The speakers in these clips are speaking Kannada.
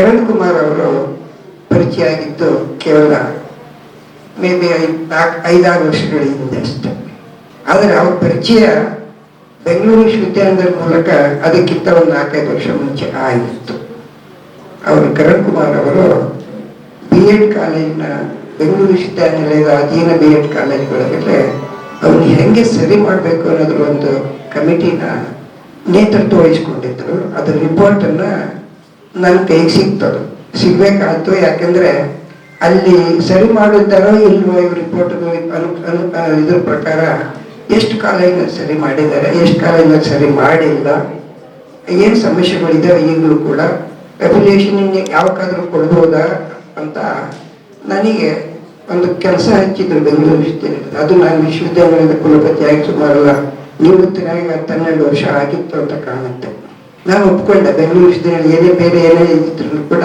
ಕರಣ್ ಕುಮಾರ್ ಅವರು ಪರಿಚಯ ಆಗಿದ್ದು ಕೇವಲ ಮೇ ಬಿ ನಾಲ್ಕು ಐದಾರು ವರ್ಷಗಳ ಹಿಂದೆ ಅಷ್ಟೆ. ಆದರೆ ಅವ್ರ ಪರಿಚಯ ಬೆಂಗಳೂರು ವಿಶ್ವವಿದ್ಯಾಲಯದ ಮೂಲಕ ಅದಕ್ಕಿಂತ ಒಂದು ನಾಲ್ಕೈದು ವರ್ಷ ಮುಂಚೆ ಆಗಿತ್ತು. ಅವರು ಕರಣ್ ಕುಮಾರ್ ಅವರು ಬಿ ಎಡ್ ಕಾಲೇಜಿನ ಬೆಂಗಳೂರು ವಿಶ್ವವಿದ್ಯಾನಿಲಯದ ಅಧೀನ ಬಿ ಎಡ್ ಕಾಲೇಜುಗಳಲ್ಲಿ ಅವ್ರನ್ನ ಹೆಂಗೆ ಸರಿ ಮಾಡಬೇಕು ಅನ್ನೋದ್ರ ಒಂದು ಕಮಿಟಿನ ನೇತೃತ್ವ ವಹಿಸ್ಕೊಂಡಿದ್ರು ಅದರ ರಿಪೋರ್ಟನ್ನ ನನ್ನ ಕೈಗೆ ಸಿಗ್ತದೆ ಸಿಗ್ಬೇಕಾಯ್ತು, ಯಾಕಂದ್ರೆ ಅಲ್ಲಿ ಸರಿ ಮಾಡಿದ್ದಾರೋ ಇಲ್ವೋ ಇವ್ರ ರಿಪೋರ್ಟ್ ಇದ್ರ ಪ್ರಕಾರ ಎಷ್ಟು ಕಾಲೇಜಿನ ಸರಿ ಮಾಡಿದ್ದಾರೆ, ಎಷ್ಟು ಕಾಲೇಜಿನ ಸರಿ ಮಾಡಿಲ್ಲ, ಏನು ಸಮಸ್ಯೆಗಳಿದ್ದಾವೆ ಈಗಲೂ ಕೂಡ ರೆಗ್ಯುಲೇಷನ್ ಯಾವಕ್ಕಾದ್ರೂ ಕೊಡ್ಬೋದಾ ಅಂತ ನನಗೆ ಒಂದು ಕೆಲಸ ಹಚ್ಚಿದ್ರು ಬೆಂಗಳೂರು ವಿಶ್ವವಿದ್ಯಾಲಯದ ಅದು ನಾನು ವಿಶ್ವವಿದ್ಯಾಲಯದ ಕುಲಪತಿಯಾಗಿ ಸುಮಾರಲ್ಲ ನಿವೃತ್ತನಾಗಿ ಹತ್ತು ಹನ್ನೆರಡು ವರ್ಷ ಆಗಿತ್ತು ಅಂತ ಕಾಣುತ್ತೆ. ನಾನು ಒಪ್ಕೊಂಡೆ, ಬೆಂಗಳೂರು ವಿಶ್ವವಿದ್ಯಾಲಯ ಏನೇ ಬೇರೆ ಏನೇ ಇದ್ರು ಕೂಡ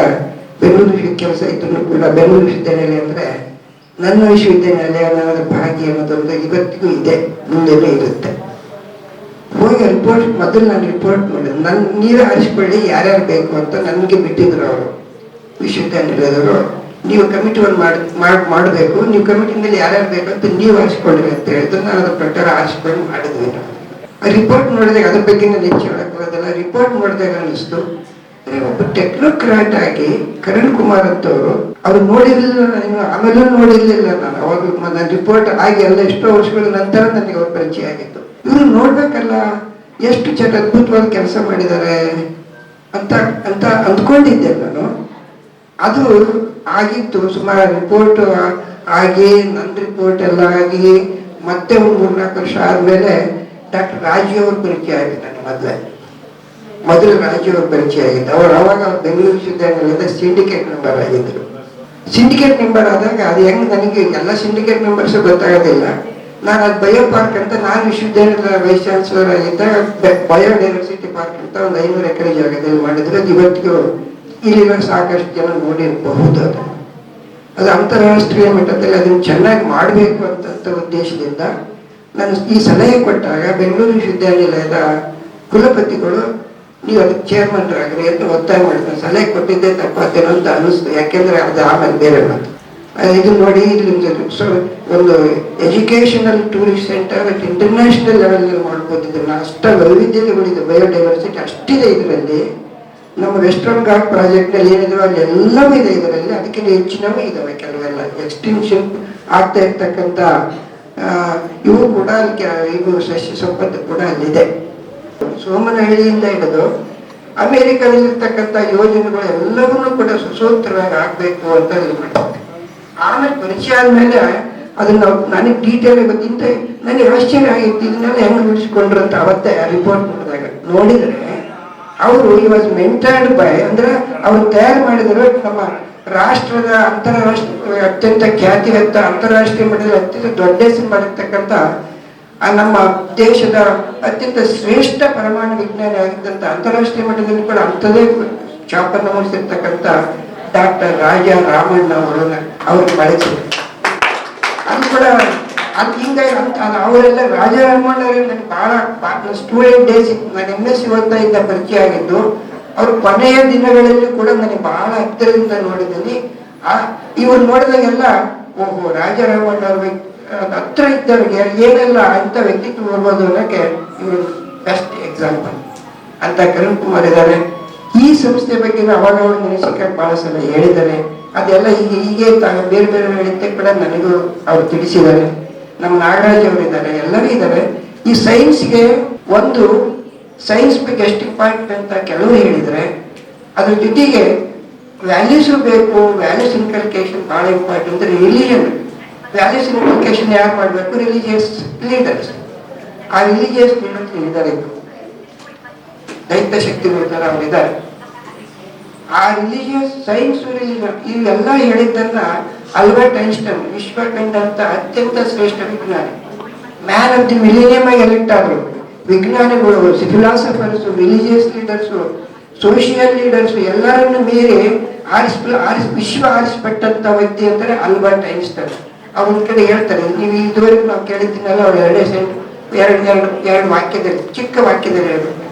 ಬೆಂಗಳೂರು ವಿಶ್ವ ಕೆಲಸ ಇದ್ರು ಕೂಡ ಬೆಂಗಳೂರು ವಿಶ್ವವಿದ್ಯಾಲಯ ಅಂದ್ರೆ ನನ್ನ ವಿಶ್ವವಿದ್ಯಾನಿಲಯ ನನ್ನ ಭಾಗ್ಯ ಅನ್ನೋದೊಂದು ಇವತ್ತಿಗೂ ಇದೆ, ಮುಂದೆನೂ ಇರುತ್ತೆ. ಹೋಗಿ ರಿಪೋರ್ಟ್ ಮೊದಲು ನಾನು ರಿಪೋರ್ಟ್ ಮಾಡಿದೆ. ನನ್ನ ನೀರು ಹರಿಸ್ಕೊಳ್ಳಿ, ಯಾರ್ಯಾರು ಬೇಕು ಅಂತ ನನಗೆ ಬಿಟ್ಟಿದ್ರು ಅವರು, ವಿಶ್ವವಿದ್ಯಾನಿಲಯದವರು. ನೀವು ಕಮಿಟಿ ಒಂದು ಮಾಡಿ, ಮಾಡ್- ಮಾಡಬೇಕು, ನೀವು ಕಮಿಟಿನಲ್ಲಿ ಯಾರ್ಯಾರು ಬೇಕು ಅಂತ ನೀವು ಹರಿಸ್ಕೊಳ್ಳಿ ಅಂತ ಹೇಳಿದ್ರು. ನಾನು ಅದ್ರ ಪ್ರಕಾರ ಹರಿಸ್ಕೊಂಡು ಮಾಡಿದ್ವಿ ನಾವು. ರಿಪೋರ್ಟ್ ನೋಡಿದಾಗ ಅದ್ರ ಬಗ್ಗೆ ನಾನು ಹೆಚ್ಚು ಹೇಳಕ್ಕಾಗೋದಲ್ಲ ರಿಪೋರ್ಟ್ ನೋಡಿದಾಗ ಅಂದ್ರೆ ಒಬ್ಬ ಟೆಕ್ನೋಕ್ರಾಟ್ ಆಗಿ ಕರಣ್ ಕುಮಾರ್ ಅಂತವರು, ಅವ್ರು ನೋಡಿರ್ಲಿಲ್ಲ ನಾನು ಆಮೇಲೆ ನೋಡಿರ್ಲಿಲ್ಲ ನಾನು. ಅವಾಗ ನನ್ನ ರಿಪೋರ್ಟ್ ಆಗಿ ಎಲ್ಲ ಎಷ್ಟೋ ವರ್ಷಗಳ ನಂತರ ನನಗೆ ಅವ್ರ ಪರಿಚಯ ಆಗಿತ್ತು. ಇವರು ನೋಡ್ಬೇಕಲ್ಲ, ಎಷ್ಟು ಚೆನ್ನಾಗಿ ಅದ್ಭುತವಾಗಿ ಕೆಲಸ ಮಾಡಿದ್ದಾರೆ ಅಂತ ಅಂತ ಅಂದ್ಕೊಂಡಿದ್ದೆ ನಾನು. ಅದು ಆಗಿತ್ತು, ಸುಮಾರು ರಿಪೋರ್ಟ್ ಆಗಿ ನನ್ನ ರಿಪೋರ್ಟ್ ಎಲ್ಲ ಆಗಿ, ಮತ್ತೆ ಒಂದು ಮೂರ್ನಾಲ್ಕು ವರ್ಷ ಆದ್ಮೇಲೆ ಡಾಕ್ಟರ್ ರಾಜು ಅವ್ರ ಪರಿಚಯ ಆಗಿದೆ ನನ್ನ ಮೊದಲೇ. ಮೊದಲು ರಾಜು ಅವ್ರ ಪರಿಚಯ ಆಗಿದ್ದು. ಅವ್ರು ಅವಾಗ ಅವ್ರು ಬೆಂಗಳೂರು ವಿಶ್ವವಿದ್ಯಾನಿಲಯದ ಸಿಂಡಿಕೇಟ್ ಮೆಂಬರ್ ಆಗಿದ್ದರು. ಸಿಂಡಿಕೇಟ್ ಮೆಂಬರ್ ಆದಾಗ ಅದು ಹೆಂಗ್ ನನಗೆ ಎಲ್ಲ ಸಿಂಡಿಕೇಟ್ ಮೆಂಬರ್ಸ್ ಗೊತ್ತಾಗೋದಿಲ್ಲ. ನಾನು ಅದು ಬಯೋ ಪಾರ್ಕ್ ಅಂತ ನಾನು ವಿಶ್ವವಿದ್ಯಾನಿಲಯದ ವೈಸ್ ಚಾನ್ಸಲರ್ ಆಗಿದ್ದಾಗ ಬಯೋಡೈವರ್ಸಿಟಿ ಪಾರ್ಕ್ ಅಂತ ಒಂದು ಐನೂರು ಎಕರೆ ಜಾಗದಲ್ಲಿ ಮಾಡಿದ್ರು. ಅದು ಇವತ್ತಿಗೂ ಇಲ್ಲಿರೋ ಸಾಕಷ್ಟು ಜನ ನೋಡಿರಬಹುದು ಅದು. ಅದು ಅಂತಾರಾಷ್ಟ್ರೀಯ ಮಟ್ಟದಲ್ಲಿ ಅದನ್ನು ಚೆನ್ನಾಗಿ ಮಾಡಬೇಕು ಅಂತ ಉದ್ದೇಶದಿಂದ ನಾನು ಈ ಸಲಹೆ ಕೊಟ್ಟಾಗ ಬೆಂಗಳೂರು ವಿಶ್ವವಿದ್ಯಾನಿಲಯದ ಕುಲಪತಿಗಳು, ನೀವು ಅದಕ್ಕೆ ಚೇರ್ಮನ್ ಆಗ್ರಿ ಅಂತ ಒತ್ತಾಯ ಮಾಡ್ತಾರೆ ಸಲಹೆ ಕೊಟ್ಟಿದ್ದೆ ತಪ್ಪಾತೇನೋ ಅಂತ ಅನಿಸ್ತು ಯಾಕೆಂದ್ರೆ ಅದು ಆಮೇಲೆ ಬೇರೆ ಮಾತು. ಇದು ನೋಡಿ ಇಲ್ಲಿ ಸೊ- ಒಂದು educational tourist centre international level ಮಾಡ್ಬೋದು. ಇದನ್ನ ಅಷ್ಟ ವೈವಿಧ್ಯತೆಗಳಿದೆ. ಬಯೋಡೈವರ್ಸಿಟಿ ಅಷ್ಟಿದೆ ಇದರಲ್ಲಿ. ನಮ್ಮ ವೆಸ್ಟರ್ನ್ ಘಾಟ್ ಪ್ರಾಜೆಕ್ಟ್ನಲ್ಲಿ ಏನಿದೆ ಅಲ್ಲಿ ಎಲ್ಲವೂ ಇದೆ ಇದರಲ್ಲಿ. ಅದಕ್ಕಿಂತ ಹೆಚ್ಚಿನವೂ ಇದಾವೆ ಕೆಲವೆಲ್ಲ. ಎಕ್ಸ್ಟೆನ್ಷನ್ ಆಗ್ತಾ ಇರ್ತಕ್ಕಂಥ ಇವು ಕೂಡ ಇದು ಸಸ್ಯ ಸಂಪತ್ತು ಕೂಡ ಅಲ್ಲಿದೆ. ಸೋಮನಹಳ್ಳಿಯಿಂದ ಹಿಡಿದು ಅಮೆರಿಕದಲ್ಲಿರ್ತಕ್ಕಂಥ ಯೋಜನೆಗಳು ಎಲ್ಲವನ್ನೂ ಕೂಡ ಸುಸೂತ್ರವಾಗಿ ಆಗ್ಬೇಕು ಅಂತ ಇದು ಮಾಡ್ತಾರೆ ಆಮೇಲೆ ಪರಿಚಯ ಆದ್ಮೇಲೆ ಅದನ್ನ ನನಗೆ ಡೀಟೇಲ್ ಗೊತ್ತಿಂತ ನನಗೆ ಆಶ್ಚರ್ಯ ಆಗಿತ್ತು. ಇದನ್ನೆಲ್ಲ ಹೆಂಗೆ ಬಿಡಿಸ್ಕೊಂಡ್ರು ಅಂತ ಅವತ್ತೇ ರಿಪೋರ್ಟ್ ಮಾಡಿದಾಗ. ನೋಡಿದ್ರೆ, ಅವರು ಈ ವಾಸ್ ಮೆಂಟರ್ಡ್ ಬೈ ಅಂದ್ರೆ ಅವರು ತಯಾರು ಮಾಡಿದ್ರು ನಮ್ಮ ರಾಷ್ಟ್ರದ ಅಂತಾರಾಷ್ಟ್ರೀಯ ಅತ್ಯಂತ ಖ್ಯಾತಿವಂತ ಅಂತಾರಾಷ್ಟ್ರೀಯ ಮಟ್ಟದಲ್ಲಿ ಅತ್ಯಂತ ದೊಡ್ಡ ಹೆಸರು ಆ ನಮ್ಮ ದೇಶದ ಅತ್ಯಂತ ಶ್ರೇಷ್ಠ ಪರಮಾಣು ವಿಜ್ಞಾನಿ ಆಗಿದ್ದಂಥ ಅಂತಾರಾಷ್ಟ್ರೀಯ ಮಟ್ಟದಲ್ಲಿ ಕೂಡ ಅಂಥದೇ ಚಾಪನ್ನು ಮೂಡಿಸಿರ್ತಕ್ಕಂಥ ಡಾಕ್ಟರ್ ರಾಜ ರಾಮಣ್ಣ ಅವರನ್ನ ಅವ್ರಿಗೆ ಬಳಸಿದ್ರು. ಅದು ಕೂಡ ಅದು ಹಿಂಗಾಗಿ ಅಂತ ಅವರೆಲ್ಲ ರಾಜಾರಾಮಣ್ಣ ನನಗೆ ಭಾಳ ಸ್ಟೂಡೆಂಟ್ ಡೇಸ್ ನಾನು ಎಂ ಎಸ್ ಸಿ ಓದ್ತಾ ಇದ್ದ ಪರಿಚಯ ಆಗಿದ್ದು ಅವ್ರ ಕೊನೆಯ ದಿನಗಳಲ್ಲಿ ಕೂಡ ನನಗೆ ಬಹಳ ಹತ್ತಿರದಿಂದ ನೋಡಿದ್ದೀನಿ ಆ, ಇವ್ರು ನೋಡಿದಾಗೆಲ್ಲ, ಓಹೋ ರಾಜಾರಾಮಣ್ಣ ಅವ್ರ ಹತ್ರ ಇದ್ದವ್ರಿಗೆ ಏನೆಲ್ಲ ಅಂತ ವ್ಯಕ್ತಿತ್ವ ಬರ್ಬೋದು ಅನ್ನೋಕೆ ಇವರು ಬೆಸ್ಟ್ ಎಕ್ಸಾಂಪಲ್ ಅಂತ ಕರಣ್ ಕುಮಾರ್ ಇದ್ದಾರೆ. ಈ ಸಂಸ್ಥೆ ಬಗ್ಗೆ ಅವಾಗ ಅವರು ನಿರೀಕ್ಷಕ ಬಹಳ ಸಲ ಹೇಳಿದ್ದಾರೆ. ಅದೆಲ್ಲ ಈಗ ಹೀಗೆ ಬೇರೆ ಬೇರೆ ಹೇಳಿದ್ದೆ ಕೂಡ ನನಗೂ ಅವ್ರು ತಿಳಿಸಿದ್ದಾರೆ. ನಮ್ಮ ನಾಗರಾಜ್ ಅವರು ಇದ್ದಾರೆ, ಎಲ್ಲರೂ ಇದ್ದಾರೆ. ಈ ಸೈನ್ಸ್ಗೆ ಒಂದು ಸೈನ್ಸ್ ಎಷ್ಟು ಇಂಪಾರ್ಟೆಂಟ್ ಅಂತ ಕೆಲವರು ಹೇಳಿದರೆ ಅದ್ರ ಜೊತೆಗೆ ವ್ಯಾಲ್ಯೂಸು ಬೇಕು ವ್ಯಾಲ್ಯೂಸ್ ಇನ್ಕಲ್ಕೇಶನ್ ಭಾಳ ಇಂಪಾರ್ಟೆಂಟ್ ಅಂದರೆ ರಿಲಿಜನ್ ವ್ಯಾಲ್ಯೂಸ್ ಇನ್ಕಲ್ಕೇಶನ್ ಯಾರು ಮಾಡಬೇಕು? ರಿಲಿಜಿಯಸ್ ಲೀಡರ್ಸ್ ಆ ರಿಲಿಜಿಯಸ್ ಲೀಡರ್ಸ್ ಇದ್ದಾರೆ ದೈತ್ಯ ಶಕ್ತಿ ತರ ಅವರಿದ್ದಾರೆ. ಆ ರಿಲಿಜಿಯಸ್ ಸೈನ್ಸ್ ರಿಲಿಜನ್ ಇವೆಲ್ಲ ಹೇಳಿದ್ದನ್ನ ಅಲ್ಬರ್ಟ್ ಐನ್ಸ್ಟನ್ ವಿಶ್ವ ಕಂಡಂತ ಅತ್ಯಂತ ಶ್ರೇಷ್ಠ ವಿಜ್ಞಾನಿ. ಮ್ಯಾನ್ ಆಫ್ ದಿ ಮಿಲಿನಿಯಮ್ ಆಗಿ ಎಲೆಕ್ಟ್ ಆದ್ರು ವಿಜ್ಞಾನಿಗಳು philosophers religious leaders social leaders ಎಲ್ಲರನ್ನು ಮೀರಿ ಆರಿಸ್ ಆರಿಸ್, ವಿಶ್ವ ಆರಿಸ್ಪಟ್ಟಂತ ವ್ಯಕ್ತಿ ಅಂದ್ರೆ ಅಲ್ಬರ್ಟ್ ಐನ್ಸ್ಟೈನ್. ಅವನ ಕಡೆ ಹೇಳ್ತಾರೆ, ನೀವು ಇದುವರೆಗೂ ನಾವು ಕೇಳಿದ್ದೀನಲ್ಲ, ಅವ್ರು ಎರಡೇ ಸೆಂಟ್, ಎರಡು ಎರಡು ಎರಡು ವಾಕ್ಯದಲ್ಲಿ, ಚಿಕ್ಕ ವಾಕ್ಯದಲ್ಲಿ ಹೇಳ್ಬೇಕು.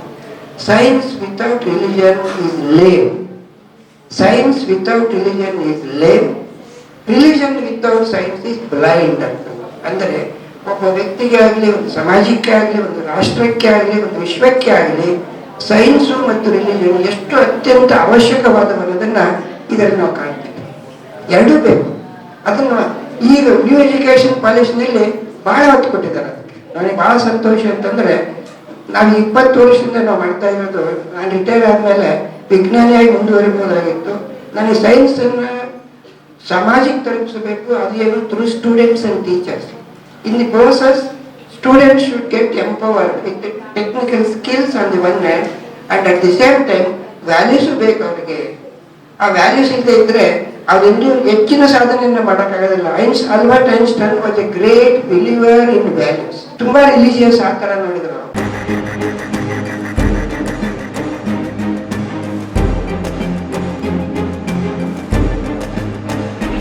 Science without religion is lame science without religion is lame religion without science is blind ಅಂತ ಅಂದರೆ ಒಬ್ಬ ವ್ಯಕ್ತಿಗೆ ಆಗಲಿ, ಒಂದು ಸಮಾಜಕ್ಕೆ ಆಗಲಿ, ಒಂದು ರಾಷ್ಟ್ರಕ್ಕೆ ಆಗಲಿ, ಒಂದು ವಿಶ್ವಕ್ಕೆ ಆಗಲಿ, ಸೈನ್ಸು ಮತ್ತು ರಿಲಿಜನ್ ಎಷ್ಟು ಅತ್ಯಂತ ಅವಶ್ಯಕವಾದ ಅನ್ನೋದನ್ನು ಇದರಲ್ಲಿ ನಾವು ಕಾಣ್ತೀವಿ. ಎರಡೂ ಬೇಕು. ಅದನ್ನು ಈಗ ನ್ಯೂ ಎಜುಕೇಶನ್ ಪಾಲಿಸಿನಲ್ಲಿ ಬಹಳ ಹೊತ್ತು ಕೊಟ್ಟಿದ್ದಾರೆ ಅದಕ್ಕೆ. ನನಗೆ ಬಹಳ ಸಂತೋಷ ಅಂತಂದ್ರೆ, ನಾನು ಇಪ್ಪತ್ತು ವರ್ಷದಿಂದ ನಾವು ಮಾಡ್ತಾ ಇರೋದು, ನಾನು ರಿಟೈರ್ ಆದಮೇಲೆ ವಿಜ್ಞಾನಿಯಾಗಿ ಮುಂದುವರಿಬಹುದಾಗಿತ್ತು. ನನಗೆ ಸೈನ್ಸನ್ನು ಸಮಾಜಕ್ಕೆ ತಲುಪಿಸಬೇಕು ಅದೇನು through students and teachers in the process students should get empowered with technical skills on the one hand and at the same time values ಬೇಕು ಅವರಿಗೆ. ಆ ವ್ಯಾಲ್ಯೂಸ್ ಇಲ್ಲದೆ ಇದ್ರೆ, ಅವ್ರಿಂದು ಹೆಚ್ಚಿನ ಸಾಧನೆಯನ್ನ ಮಾಡೋಕ್ಕಾಗೋದಿಲ್ಲ. ಐನ್ಸ್ Albert Einstein was a great believer in values ತುಂಬಾ ರಿಲಿಜಿಯಸ್ ಆ ಥರ ನೋಡಿದ್ರು.